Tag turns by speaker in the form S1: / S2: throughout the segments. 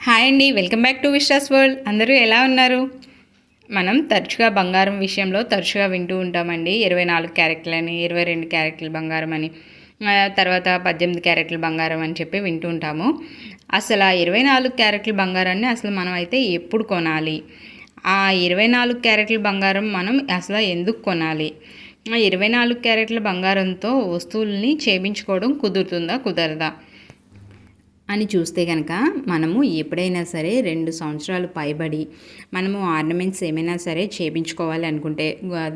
S1: Hi అండి welcome back to Vishwas world. అందరూ ఎలా ఉన్నారు? మనం తరచుగా బంగారం విషయంలో తరచుగా వింటూ ఉంటామండి. ఇరవై నాలుగు క్యారెక్టర్లని ఇరవై రెండు క్యారెక్టర్ల బంగారం అని తర్వాత పద్దెనిమిది క్యారెక్టర్ల బంగారం అని చెప్పి వింటూ ఉంటాము. అసలు ఆ ఇరవై నాలుగు క్యారెక్టర్ల బంగారాన్ని అసలు మనం అయితే ఎప్పుడు కొనాలి? ఆ ఇరవై నాలుగు క్యారెట్ల బంగారం మనం అసలు ఎందుకు కొనాలి? ఆ ఇరవై నాలుగు క్యారెట్ల బంగారంతో వస్తువుల్ని చేయించుకోవడం కుదురుతుందా కుదరదా? అని చూస్తే కనుక మనము ఎప్పుడైనా సరే రెండు సంవత్సరాలు పైబడి మనము ఆర్నమెంట్స్ ఏమైనా సరే చేపించుకోవాలి అనుకుంటే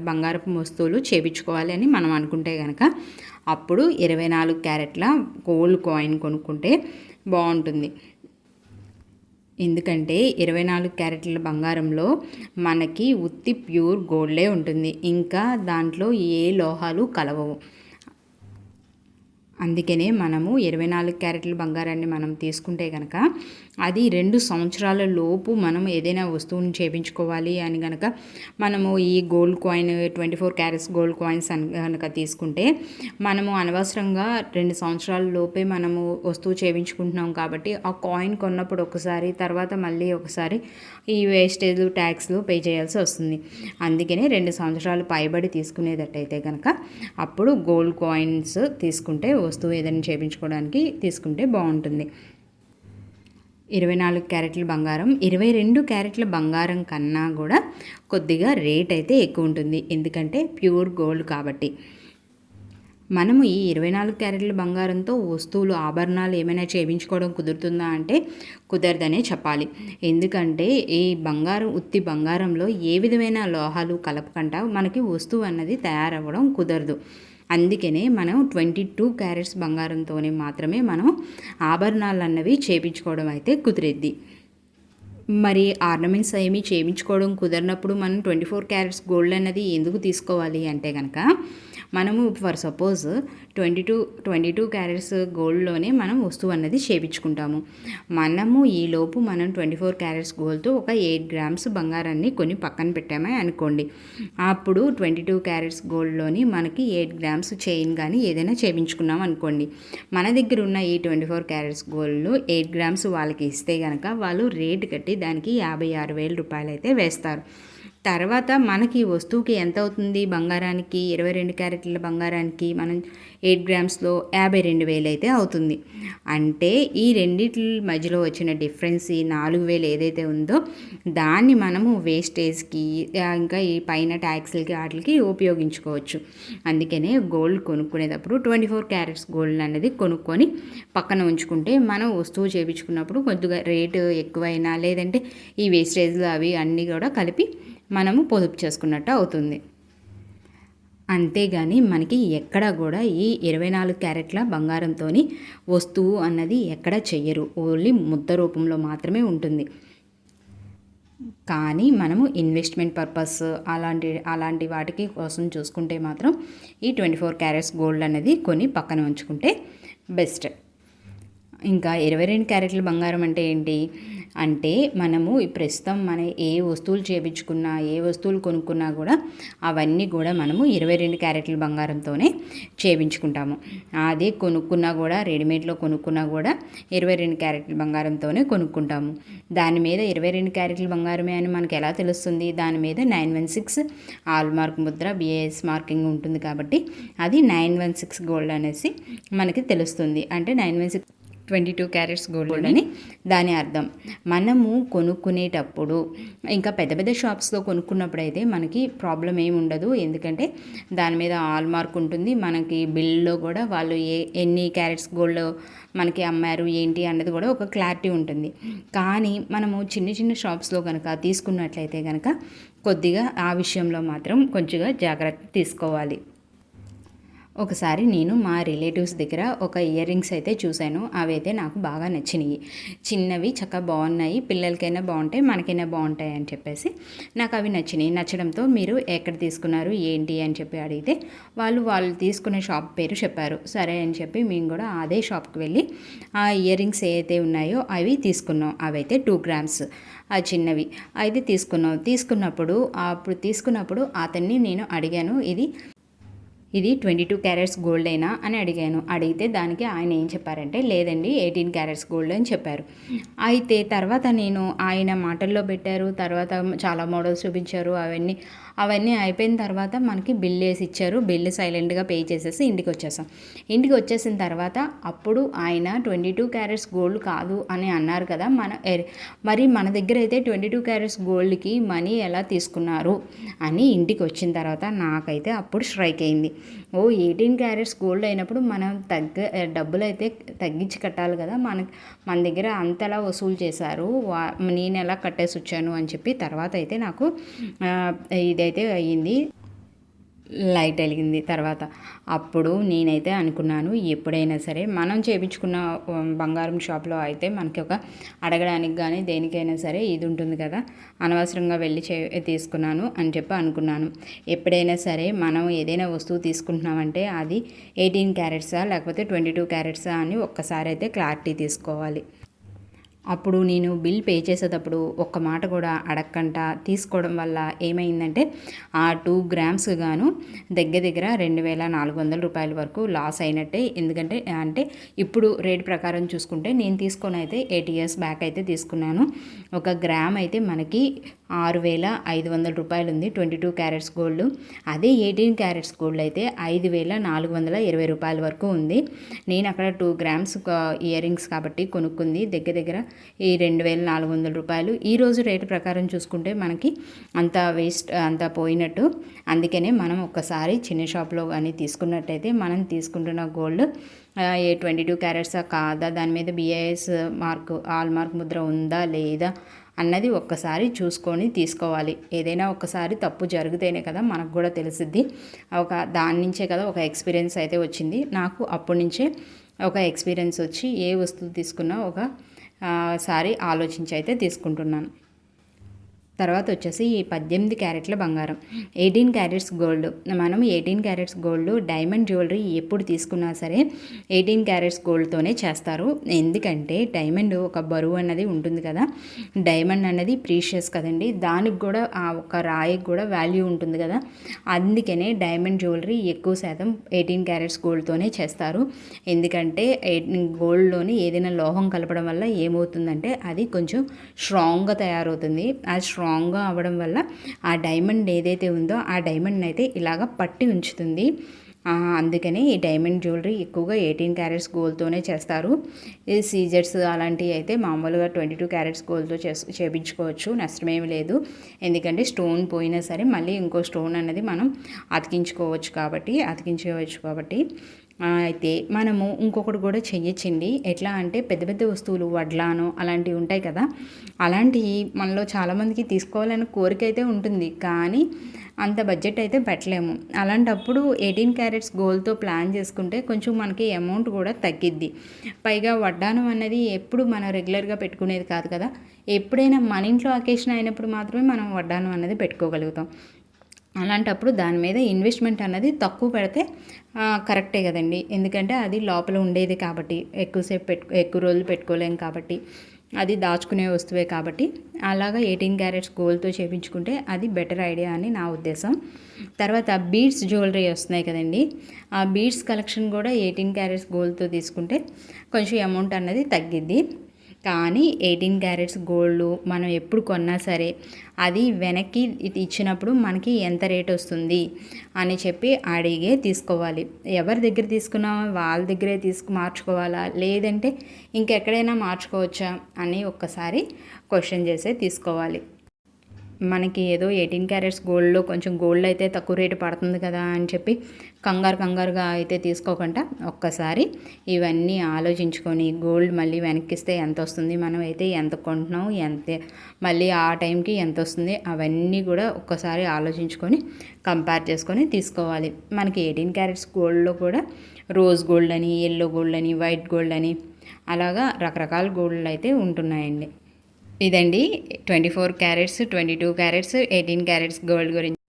S1: బంగారపు వస్తువులు చేపించుకోవాలి అని మనం అనుకుంటే కనుక అప్పుడు ఇరవై నాలుగు క్యారెట్ల గోల్డ్ కాయిన్ కొనుక్కుంటే బాగుంటుంది. ఎందుకంటే ఇరవై నాలుగు క్యారెట్ల బంగారంలో మనకి ఉత్తి ప్యూర్ గోల్డే ఉంటుంది. ఇంకా దాంట్లో ఏ లోహాలు కలవవు. అందుకనే మనము ఇరవై నాలుగు క్యారెట్ల బంగారాన్ని మనం తీసుకుంటే కనుక అది రెండు సంవత్సరాల లోపు మనం ఏదైనా వస్తువుని చేపించుకోవాలి అని కనుక మనము ఈ gold coin twenty four carats gold coins అని కనుక తీసుకుంటే మనము అనవసరంగా రెండు సంవత్సరాల లోపే మనము వస్తువు చేయించుకుంటున్నాం కాబట్టి ఆ కాయిన్ కొన్నప్పుడు ఒకసారి తర్వాత మళ్ళీ ఒకసారి ఈ వేస్టేజ్ ట్యాక్స్లు పే చేయాల్సి వస్తుంది. అందుకనే రెండు సంవత్సరాలు పైబడి తీసుకునేటట్టయితే కనుక అప్పుడు గోల్డ్ కాయిన్స్ తీసుకుంటే వస్తువు ఏదైనా చేయించుకోవడానికి తీసుకుంటే బాగుంటుంది. ఇరవై నాలుగు క్యారెట్ల బంగారం ఇరవై రెండు క్యారెట్ల బంగారం కన్నా కూడా కొద్దిగా రేట్ అయితే ఎక్కువ ఉంటుంది. ఎందుకంటే ప్యూర్ గోల్డ్ కాబట్టి. మనము ఈ ఇరవై నాలుగు క్యారెట్ల బంగారంతో వస్తువులు ఆభరణాలు ఏమైనా చేయించుకోవడం కుదురుతుందా అంటే కుదరదనే చెప్పాలి. ఎందుకంటే ఈ బంగారం ఉత్తి బంగారంలో ఏ విధమైన లోహాలు కలపకుండా మనకి వస్తువు అన్నది తయారవ్వడం కుదరదు. అందుకనే మనం ట్వంటీ టూ క్యారెట్స్ బంగారంతోనే మాత్రమే మనం ఆభరణాలు అన్నవి చేపించుకోవడం అయితే కుదిరిద్ది. మరి ఆర్నమెంట్స్ ఏమీ చేయించుకోవడం కుదరినప్పుడు మనం ట్వంటీ ఫోర్ క్యారెట్స్ గోల్డ్ అన్నది ఎందుకు తీసుకోవాలి అంటే కనుక మనము for suppose twenty two twenty two carats గోల్డ్లోనే మనం వస్తువు అన్నది చేపించుకుంటాము. మనము ఈ లోపు మనం ట్వంటీ ఫోర్ క్యారెట్స్ గోల్డ్తో ఒక ఎయిట్ గ్రామ్స్ బంగారాన్ని కొన్ని పక్కన పెట్టామే అనుకోండి. అప్పుడు ట్వంటీ టూ క్యారెట్స్ గోల్డ్లోని మనకి ఎయిట్ గ్రామ్స్ చైన్ కానీ ఏదైనా చేయించుకున్నాం అనుకోండి. మన దగ్గర ఉన్న ఈ twenty four carats gold eight grams వాళ్ళకి ఇస్తే కనుక వాళ్ళు రేటు కట్టి దానికి యాభై ఆరు వేల రూపాయలు అయితే వేస్తారు. తర్వాత మనకి వస్తువుకి ఎంత అవుతుంది బంగారానికి ఇరవై రెండు క్యారెట్ల బంగారానికి మనం ఎయిట్ గ్రామ్స్లో యాభై రెండు వేలు అయితే అవుతుంది. అంటే ఈ రెండిటి మధ్యలో వచ్చిన డిఫరెన్స్ ఈ నాలుగు వేలు ఏదైతే ఉందో దాన్ని మనము వేస్టేజ్కి ఇంకా ఈ పైన ట్యాక్స్లకి వాటికి ఉపయోగించుకోవచ్చు. అందుకనే గోల్డ్ కొనుక్కునేటప్పుడు ట్వంటీ ఫోర్ క్యారెట్స్ గోల్డ్ అనేది కొనుక్కొని పక్కన ఉంచుకుంటే మనం వస్తువు చేయించుకున్నప్పుడు కొద్దిగా రేటు ఎక్కువైనా లేదంటే ఈ వేస్టేజ్లు అవి అన్నీ కూడా కలిపి మనము పొదుపు చేసుకున్నట్టు అవుతుంది. అంతేగాని మనకి ఎక్కడా కూడా ఈ ఇరవై నాలుగు క్యారెట్ల బంగారంతో వస్తువు అన్నది ఎక్కడ చెయ్యరు. ఓన్లీ ముద్ద రూపంలో మాత్రమే ఉంటుంది. కానీ మనము ఇన్వెస్ట్మెంట్ పర్పస్ అలాంటి అలాంటి వాటికి కోసం చూసుకుంటే మాత్రం ఈ ట్వంటీ ఫోర్ క్యారెట్స్ గోల్డ్ అనేది కొని పక్కన ఉంచుకుంటే బెస్ట్. ఇంకా ఇరవై రెండు క్యారెట్ల బంగారం అంటే ఏంటి? అంటే మనము ప్రస్తుతం మన ఏ వస్తువులు చేపించుకున్నా ఏ వస్తువులు కొనుక్కున్నా కూడా అవన్నీ కూడా మనము ఇరవై రెండు క్యారెట్ల బంగారంతోనే చేపించుకుంటాము. అదే కొనుక్కున్నా కూడా రెడీమేడ్లో కొనుక్కున్నా కూడా ఇరవై రెండు క్యారెట్ల బంగారంతోనే కొనుక్కుంటాము. దాని మీద ఇరవై రెండు క్యారెట్ల బంగారమే అని మనకు ఎలా తెలుస్తుంది? దాని మీద nine one six hallmark ముద్ర బిఏఎస్ మార్కింగ్ ఉంటుంది కాబట్టి అది నైన్ వన్ సిక్స్ గోల్డ్ అనేసి మనకి తెలుస్తుంది. అంటే nine one six twenty two carats gold అని దాని అర్థం. మనము కొనుక్కునేటప్పుడు ఇంకా పెద్ద పెద్ద షాప్స్లో కొనుక్కున్నప్పుడు అయితే మనకి ప్రాబ్లం ఏమి ఉండదు. ఎందుకంటే దాని మీద ఆల్ మార్క్ ఉంటుంది. మనకి బిల్లో కూడా వాళ్ళు ఏ ఎన్ని క్యారెట్స్ గోల్డ్ మనకి అమ్మారు ఏంటి అన్నది కూడా ఒక క్లారిటీ ఉంటుంది. కానీ మనము చిన్న చిన్న షాప్స్లో కనుక తీసుకున్నట్లయితే కనుక కొద్దిగా ఆ విషయంలో మాత్రం కొంచెంగా జాగ్రత్త తీసుకోవాలి. ఒకసారి నేను మా రిలేటివ్స్ దగ్గర ఒక ఇయర్ రింగ్స్ అయితే చూశాను. అవి అయితే నాకు బాగా నచ్చినాయి. చిన్నవి చక్కగా బాగున్నాయి. పిల్లలకైనా బాగుంటాయి మనకైనా బాగుంటాయి అని చెప్పేసి నాకు అవి నచ్చినాయి. నచ్చడంతో మీరు ఎక్కడ తీసుకున్నారు ఏంటి అని చెప్పి అడిగితే వాళ్ళు వాళ్ళు తీసుకునే షాప్ పేరు చెప్పారు. సరే అని చెప్పి మేము కూడా అదే షాప్కి వెళ్ళి ఆ ఇయర్ రింగ్స్ ఏవైతే ఉన్నాయో అవి తీసుకున్నాం. అవైతే టూ గ్రామ్స్. ఆ చిన్నవి. అయితే తీసుకున్నాం. తీసుకున్నప్పుడు అప్పుడు తీసుకున్నప్పుడు అతన్ని నేను అడిగాను. ఇది ఇది ట్వంటీ టూ క్యారెట్స్ గోల్డ్ అయినా అని అడిగాను. అడిగితే దానికి ఆయన ఏం చెప్పారంటే లేదండి ఎయిటీన్ క్యారెట్స్ గోల్డ్ అని చెప్పారు. అయితే తర్వాత నేను ఆయన మాటల్లో పెట్టారు. తర్వాత చాలా మోడల్స్ చూపించారు అవన్నీ అవన్నీ అయిపోయిన తర్వాత మనకి బిల్ వేసి ఇచ్చారు బిల్ సైలెంట్గా పే చేసేసి ఇంటికి వచ్చేసాం ఇంటికి వచ్చేసిన తర్వాత అప్పుడు ఆయన ట్వంటీ టూ క్యారెట్స్ గోల్డ్ కాదు అని అన్నారు కదా మన మరి మన దగ్గర అయితే ట్వంటీ టూ క్యారెట్స్ గోల్డ్కి మనీ ఎలా తీసుకున్నారు అని ఇంటికి వచ్చిన తర్వాత నాకైతే అప్పుడు స్ట్రైక్ అయింది. ఓ ఎయిటీన్ క్యారెట్స్ గోల్డ్ అయినప్పుడు మనం తగ్గ డబ్బులు అయితే తగ్గించి కట్టాలి కదా మన మన దగ్గర అంతలా వసూలు చేశారు. నేను ఎలా కట్టేసి వచ్చాను అని చెప్పి తర్వాత అయితే నాకు అయితే అయ్యింది. లైట్ వెలిగింది తర్వాత. అప్పుడు నేనైతే అనుకున్నాను ఎప్పుడైనా సరే మనం చేయించుకున్న బంగారం షాప్లో అయితే మనకి ఒక అడగడానికి కానీ దేనికైనా సరే ఇది ఉంటుంది కదా అనవసరంగా వెళ్ళి చే తీసుకున్నాను అని చెప్పి అనుకున్నాను. ఎప్పుడైనా సరే మనం ఏదైనా వస్తువు తీసుకుంటున్నామంటే అది ఎయిటీన్ క్యారెట్సా లేకపోతే ట్వంటీ టూ క్యారెట్సా అని ఒక్కసారి అయితే క్లారిటీ తీసుకోవాలి. అప్పుడు నేను బిల్ పే చేసేటప్పుడు ఒక్క మాట కూడా అడగకంట తీసుకోవడం వల్ల ఏమైందంటే ఆ టూ గ్రామ్స్ గాను దగ్గర దగ్గర రెండు వేల నాలుగు వందల రూపాయల వరకు లాస్ అయినట్టే. ఎందుకంటే అంటే ఇప్పుడు రేట్ ప్రకారం చూసుకుంటే నేను తీసుకొని అయితే ఎయిట్ ఇయర్స్ బ్యాక్ అయితే తీసుకున్నాను. ఒక గ్రామ్ అయితే మనకి ఆరు వేల ఐదు వందల రూపాయలు ఉంది ట్వంటీ టూ క్యారెట్స్ గోల్డ్. అదే ఎయిటీన్ క్యారెట్స్ గోల్డ్ అయితే ఐదు వేల నాలుగు వందల ఇరవై రూపాయల వరకు ఉంది. నేను అక్కడ టూ గ్రామ్స్ ఇయర్ రింగ్స్ కాబట్టి కొనుక్కుంది. దగ్గర దగ్గర ఈ రెండు వేల నాలుగు వందల రూపాయలు. ఈరోజు రేటు ప్రకారం చూసుకుంటే మనకి అంత వేస్ట్ అంత పోయినట్టు. అందుకనే మనం ఒక్కసారి చిన్న షాప్లో కానీ తీసుకున్నట్టయితే మనం తీసుకుంటున్న గోల్డ్ ఏ ట్వంటీ టూ క్యారెట్సా కాదా? దాని మీద BIS mark all mark Mudra ఉందా లేదా? అన్నది ఒక్కసారి చూసుకొని తీసుకోవాలి. ఏదైనా ఒక్కసారి తప్పు జరిగితేనే కదా మనకు కూడా తెలిసిద్ది. ఒక దాని నుంచే కదా ఒక ఎక్స్పీరియన్స్ అయితే వచ్చింది. నాకు అప్పటి నుంచే ఒక ఎక్స్పీరియన్స్ వచ్చి ఏ వస్తువు తీసుకున్నా ఒక సారి ఆలోచించి అయితే తీసుకుంటున్నాను. తర్వాత వచ్చేసి ఈ పద్దెనిమిది క్యారెట్ల బంగారం. Eighteen carats gold. మనం eighteen carats gold diamond jewellery ఎప్పుడు తీసుకున్నా సరే ఎయిటీన్ క్యారెట్స్ గోల్డ్తోనే చేస్తారు. ఎందుకంటే డైమండ్ ఒక బరువు అన్నది ఉంటుంది కదా. డైమండ్ అన్నది ప్రీషియస్ కదండి. దానికి కూడా ఆ ఒక రాయికి కూడా వాల్యూ ఉంటుంది కదా. అందుకనే డైమండ్ జ్యువెలరీ ఎక్కువ శాతం ఎయిటీన్ క్యారెట్స్ గోల్డ్తోనే చేస్తారు. ఎందుకంటే గోల్డ్లోని ఏదైనా లోహం కలపడం వల్ల ఏమవుతుందంటే అది కొంచెం స్ట్రాంగ్గా తయారవుతుంది. ఆ స్ట్రాంగ్ స్ట్రాంగ్గా అవ్వడం వల్ల ఆ డైమండ్ ఏదైతే ఉందో ఆ డైమండ్ అయితే ఇలాగ పట్టి ఉంచుతుంది. అందుకని ఈ డైమండ్ జ్యువెలరీ ఎక్కువగా ఎయిటీన్ క్యారెట్స్ గోల్డ్తోనే చేస్తారు. ఈ సీజర్స్ అలాంటివి అయితే మామూలుగా ట్వంటీ టూ క్యారెట్స్ గోల్డ్తో చే చేపించుకోవచ్చు. నష్టమేమి లేదు. ఎందుకంటే స్టోన్ పోయినా సరే మళ్ళీ ఇంకో స్టోన్ అనేది మనం అతికించుకోవచ్చు కాబట్టి అతికించుకోవచ్చు కాబట్టి. అయితే మనము ఇంకొకటి కూడా చెయ్యొచ్చండి. ఎట్లా అంటే పెద్ద పెద్ద వస్తువులు వడ్లాను అలాంటివి ఉంటాయి కదా. అలాంటివి మనలో చాలామందికి తీసుకోవాలని కోరిక అయితే ఉంటుంది. కానీ అంత బడ్జెట్ అయితే పెట్టలేము. అలాంటప్పుడు ఎయిటీన్ క్యారెట్స్ గోల్తో ప్లాన్ చేసుకుంటే కొంచెం మనకి అమౌంట్ కూడా తగ్గిద్ది. పైగా వడ్డానం అనేది ఎప్పుడు మనం రెగ్యులర్గా పెట్టుకునేది కాదు కదా. ఎప్పుడైనా మన ఇంట్లో అకేషన్ అయినప్పుడు మాత్రమే మనం వడ్డానం అనేది పెట్టుకోగలుగుతాం. అలాంటప్పుడు దాని మీద ఇన్వెస్ట్మెంట్ అన్నది తక్కువ పెడితే కరెక్టే కదండి. ఎందుకంటే అది లోపల ఉండేది కాబట్టి ఎక్కువసేపు పెట్టు ఎక్కువ రోజులు పెట్టుకోలేం కాబట్టి అది దాచుకునే వస్తువే కాబట్టి అలాగా ఎయిటీన్ క్యారెట్స్ గోల్డ్తో చేయించుకుంటే అది బెటర్ ఐడియా అని నా ఉద్దేశం. తర్వాత బీడ్స్ జ్యువెలరీ వస్తున్నాయి కదండి. ఆ బీడ్స్ కలెక్షన్ కూడా ఎయిటీన్ క్యారెట్స్ గోల్డ్తో తీసుకుంటే కొంచెం అమౌంట్ అన్నది తగ్గిద్ది. కానీ ఎయిటీన్ క్యారెట్స్ గోల్డ్ మనం ఎప్పుడు కొన్నా సరే అది వెనక్కి ఇచ్చినప్పుడు మనకి ఎంత రేట్ వస్తుంది అని చెప్పి అడిగే తీసుకోవాలి. ఎవరి దగ్గర తీసుకున్నామో వాళ్ళ దగ్గరే తీసుకు మార్చుకోవాలా? లేదంటే ఇంకెక్కడైనా మార్చుకోవచ్చా అని ఒక్కసారి క్వశ్చన్ చేసే తీసుకోవాలి. మనకి ఏదో ఎయిటీన్ క్యారెట్స్ గోల్డ్లో కొంచెం గోల్డ్ అయితే తక్కువ రేటు పడుతుంది కదా అని చెప్పి కంగారు కంగారుగా అయితే తీసుకోకుండా ఒక్కసారి ఇవన్నీ ఆలోచించుకొని గోల్డ్ మళ్ళీ వెనక్కిస్తే ఎంత వస్తుంది మనం అయితే ఎంత కొంటున్నాం ఎంత మళ్ళీ ఆ టైంకి ఎంత వస్తుంది అవన్నీ కూడా ఒక్కసారి ఆలోచించుకొని కంపేర్ చేసుకొని తీసుకోవాలి. మనకి ఎయిటీన్ క్యారెట్స్ గోల్డ్లో కూడా రోజ్ గోల్డ్ అని ఎల్లో గోల్డ్ అని వైట్ గోల్డ్ అని అలాగా రకరకాల గోల్డ్లు అయితే ఉంటున్నాయండి. ఇదండి. Twenty four carats twenty two carats eighteen carats gold గురించి.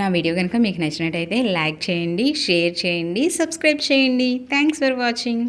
S1: నా వీడియో కనుక మీకు నచ్చినట్టయితే లైక్ చేయండి షేర్ చేయండి సబ్స్క్రైబ్ చేయండి. Thanks for watching.